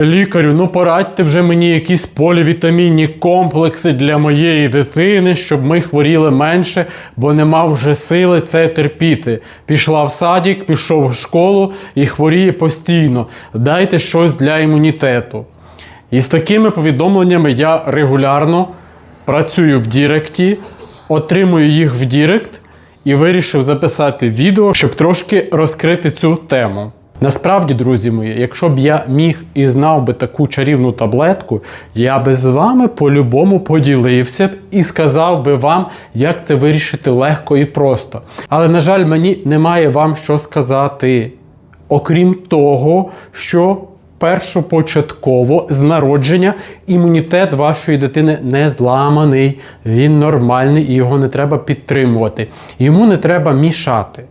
Лікарю, ну порадьте вже мені якісь полівітамінні комплекси для моєї дитини, щоб ми хворіли менше, бо нема вже сили це терпіти. Пішла в садик, пішов в школу і хворіє постійно. Дайте щось для імунітету. І з такими повідомленнями я регулярно працюю в Діректі, отримую їх в Дірект і вирішив записати відео, щоб трошки розкрити цю тему. Насправді, друзі мої, якщо б я міг і знав би таку чарівну таблетку, я би з вами по-любому поділився б і сказав би вам, як це вирішити легко і просто. Але, на жаль, мені немає вам що сказати. Окрім того, що першопочатково з народження імунітет вашої дитини не зламаний, він нормальний і його не треба підтримувати. Йому не треба мішати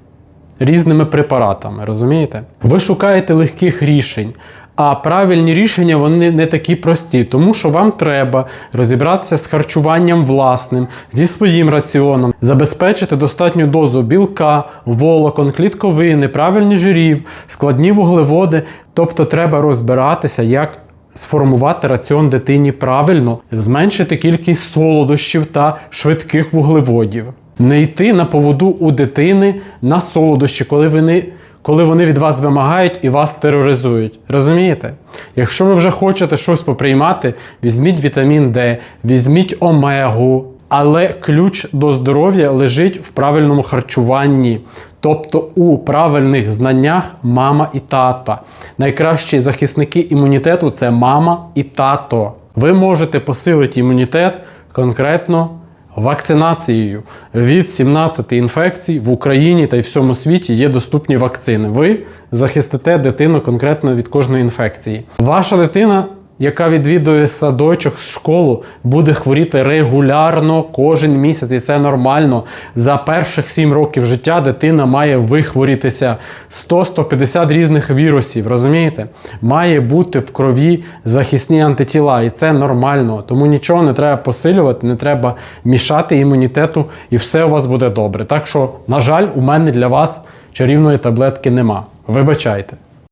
різними препаратами, розумієте? Ви шукаєте легких рішень. А правильні рішення вони не такі прості, тому що вам треба розібратися з харчуванням власним, зі своїм раціоном, забезпечити достатню дозу білка, волокон, клітковини, правильні жирів, складні вуглеводи. Тобто треба розбиратися, як сформувати раціон дитині правильно, зменшити кількість солодощів та швидких вуглеводів. Не йти на поводу у дитини на солодощі, коли вони, коли вони від вас вимагають і вас тероризують. Розумієте? Якщо ви вже хочете щось поприймати, візьміть вітамін Д, візьміть омегу. Але ключ до здоров'я лежить в правильному харчуванні, тобто у правильних знаннях мама і тата. Найкращі захисники імунітету це мама і тато. Ви можете посилити імунітет конкретно вакцинацією. Від 17 інфекцій в Україні та й всьому світі є доступні вакцини. Ви захистите дитину конкретно від кожної інфекції. Ваша дитина яка відвідує садочок, школу, буде хворіти регулярно кожен місяць, і це нормально. За перших 7 років життя дитина має вихворітися 100-150 різних вірусів. Розумієте? Має бути в крові захисні антитіла, і це нормально. Тому нічого не треба посилювати, не треба мішати імунітету, і все у вас буде добре. Так що, на жаль, у мене для вас чарівної таблетки нема. Вибачайте.